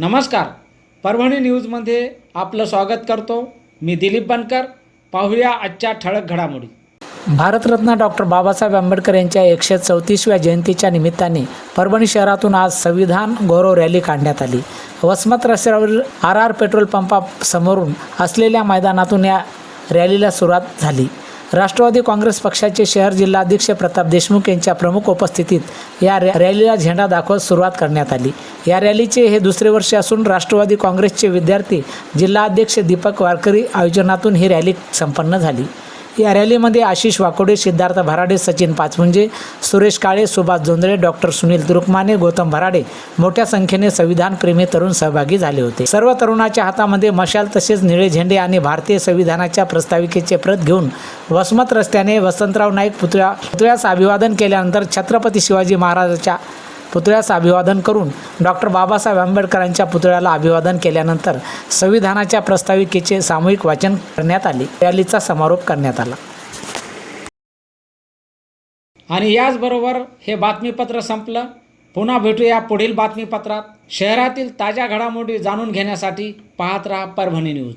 नमस्कार. परभणी न्यूजमध्ये आपलं स्वागत करतो. मी दिलीप बनकर. पाहूया आजच्या ठळक घडामोडी. भारतरत्न डॉक्टर बाबासाहेब आंबेडकर यांच्या एकशे चौतीसव्या जयंतीच्या निमित्ताने परभणी शहरातून आज संविधान गौरव रॅली काढण्यात आली. वसमत रस्त्यावरील आर आर पेट्रोल पंपासमोरून असलेल्या मैदानातून या रॅलीला सुरुवात झाली. राष्ट्रवादी काँग्रेस पक्षाचे शहर जिल्हाध्यक्ष प्रताप देशमुख यांच्या प्रमुख उपस्थितीत या रॅ रॅलीला झेंडा दाखवत सुरुवात करण्यात आली. या रॅलीचे हे दुसरे वर्ष असून राष्ट्रवादी काँग्रेसचे विद्यार्थी जिल्हाध्यक्ष दीपक वारकरी आयोजनातून ही रॅली संपन्न झाली. या रॅलीमध्ये आशिष वाकोडे सिद्धार्थ भराडे सचिन पाचपुंजे सुरेश काळे सुभाष जोंधळे डॉक्टर सुनील तुरुकमाने गौतम भराडे मोठ्या संख्येने संविधानप्रेमी तरुण सहभागी झाले होते. सर्व तरुणाच्या हातामध्ये मशाल तसेच निळे झेंडे आणि भारतीय संविधानाच्या प्रस्ताविकेचे प्रत घेऊन वसमत रस्त्याने वसंतराव नाईक पुतळ्या पुतळ्यास अभिवादन केल्यानंतर छत्रपती शिवाजी महाराजांच्या पुतळ्यास अभिवादन करून डॉक्टर बाबासाहेब आंबेडकरांच्या पुतळ्याला अभिवादन केल्यानंतर संविधानाच्या प्रस्ताविकेचे सामूहिक वाचन करण्यात आले. रॅलीचा समारोप करण्यात आला. आणि याचबरोबर हे बातमीपत्र संपलं. पुन्हा भेटूया पुढील बातमीपत्रात. शहरातील ताज्या घडामोडी जाणून घेण्यासाठी पाहत राहा परभणी न्यूज.